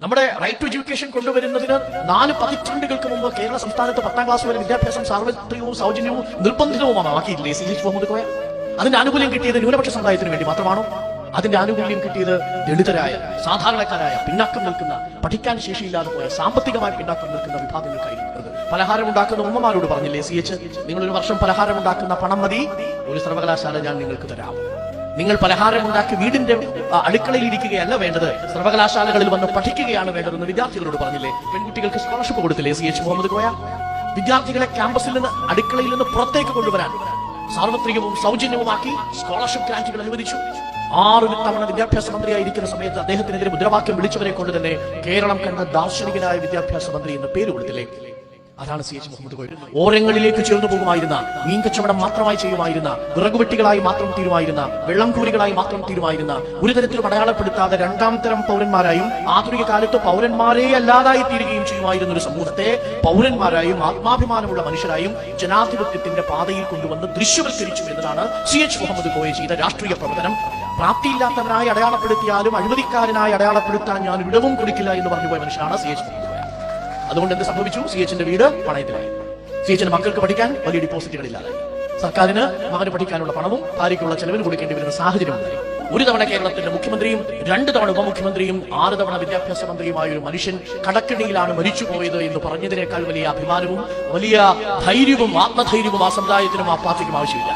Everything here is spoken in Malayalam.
നമ്മുടെ റൈറ്റ് ടു എഡ്യൂക്കേഷൻ കൊണ്ടുവരുന്നതിന് നാല് പതിറ്റാണ്ടുകൾക്ക് മുമ്പ് കേരള സംസ്ഥാനത്ത് പത്താം ക്ലാസ് വരെ വിദ്യാഭ്യാസം സാർവത്രികവും സൗജന്യവും നിർബന്ധിതവുമാണ് ആക്കിയില്ലേ സി എച്ച് മുഹമ്മദ് കോയ അതിന്റെ ആനുകൂല്യം കിട്ടിയത് ന്യൂനപക്ഷ സമുദായത്തിന് വേണ്ടി മാത്രമാണോ? അതിന്റെ ആനുകൂല്യം കിട്ടിയത് ദളിതരായ സാധാരണക്കാരായ പിന്നാക്കം നിൽക്കുന്ന പഠിക്കാൻ ശേഷിയില്ലാതെ പോയ സാമ്പത്തികമായി പിന്നാക്കം നിൽക്കുന്ന വിഭാഗങ്ങൾക്കായിരിക്കുന്നത് പലഹാരം ഉണ്ടാക്കുന്ന ഉമ്മമാരോട് പറഞ്ഞില്ലേ സി എച്ച് നിങ്ങൾ ഒരു വർഷം പലഹാരം ഉണ്ടാക്കുന്ന പണം മതി. ഒരു സർവകലാശാല ഞാൻ നിങ്ങൾക്ക് തരാം. നിങ്ങൾ പലഹാരം ഉണ്ടാക്കി വീടിന്റെ അടുക്കളയിൽ ഇരിക്കുകയല്ല വേണ്ടത്. സർവകലാശാലകളിൽ വന്ന് പഠിക്കുകയാണ് വേണ്ടതെന്ന് വിദ്യാർത്ഥികളോട് പറഞ്ഞില്ലേ? പെൺകുട്ടികൾക്ക് സ്കോളർഷിപ്പ് കൊടുത്തില്ലേ? സി എച്ച് മുഹമ്മദ് കോയ വിദ്യാർത്ഥികളെ ക്യാമ്പസിൽ നിന്ന് അടുക്കളയിൽ നിന്ന് പുറത്തേക്ക് കൊണ്ടുവരാൻ സാർവത്രികവും സൗജന്യവുമാക്കി സ്കോളർഷിപ്പ് ഗ്രാന്റുകൾ അനുവദിച്ചു. ആറ് തവണ വിദ്യാഭ്യാസ മന്ത്രിയായിരിക്കുന്ന സമയത്ത് അദ്ദേഹത്തിനെതിരെ മുദ്രാവാക്യം വിളിച്ചവരെ കൊണ്ട് തന്നെ കേരളം കണ്ട ദാർശനികനായ വിദ്യാഭ്യാസ മന്ത്രി എന്ന് പേര് കൊടുത്തില്ലേ? അതാണ് സി എച്ച് മുഹമ്മദ് കോയിൽ ഓരങ്ങളിലേക്ക് ചേർന്നു പോകുമായിരുന്ന മീൻ കച്ചവടം മാത്രമായി ചെയ്യുമായിരുന്ന വിറകുവെട്ടികളായി മാത്രം തീരുമായിരുന്ന വെള്ളംകൂലികളായി മാത്രം തീരുമായിരുന്ന ഒരു തരത്തിലും അടയാളപ്പെടുത്താതെ രണ്ടാം തരം പൗരന്മാരായും ആധുനിക കാലത്ത് പൗരന്മാരെ അല്ലാതായി തീരുകയും ചെയ്യുമായിരുന്ന ഒരു സമൂഹത്തെ പൗരന്മാരായും ആത്മാഭിമാനമുള്ള മനുഷ്യരായും ജനാധിപത്യത്തിന്റെ പാതയിൽ കൊണ്ടുവന്ന് ദൃശ്യവൽക്കരിച്ചു എന്നതാണ് സി എച്ച് മുഹമ്മദ് കോയ ചെയ്ത രാഷ്ട്രീയ പ്രവർത്തനം. പ്രാപ്തിയില്ലാത്തവനായി അടയാളപ്പെടുത്തിയാലും അഴിമതിക്കാരനായി അടയാളപ്പെടുത്താൻ ഞാൻ ഇടവും കൊടുക്കില്ല എന്ന് പറഞ്ഞുപോയ മനുഷ്യനാണ് സി എച്ച് മുഹമ്മദ്. അതുകൊണ്ട് എന്ത് സംഭവിച്ചു? സി എച്ചിന്റെ വീട് പണയത്തിലായി. സി എച്ചിന്റെ മക്കൾക്ക് പഠിക്കാൻ വലിയ ഡിപ്പോസിറ്റുകൾ ഇല്ലാതായി. സർക്കാരിന് മകന് പഠിക്കാനുള്ള പണവും ഭാര്യയ്ക്കുള്ള ചെലവിന് കൊടുക്കേണ്ടി വരുന്ന സാഹചര്യം ഉണ്ടായി. ഒരു തവണ കേരളത്തിന്റെ മുഖ്യമന്ത്രിയും രണ്ട് തവണ ഉപമുഖ്യമന്ത്രിയും ആറ് തവണ വിദ്യാഭ്യാസ മന്ത്രിയുമായ ഒരു മനുഷ്യൻ കടക്കിണിയിലാണ് മരിച്ചുപോയത് എന്ന് പറഞ്ഞതിനേക്കാൾ വലിയ അഭിമാനവും വലിയ ധൈര്യവും ആത്മധൈര്യവും ആ സമുദായത്തിനും ആ പാർട്ടിക്കും ആവശ്യമില്ല.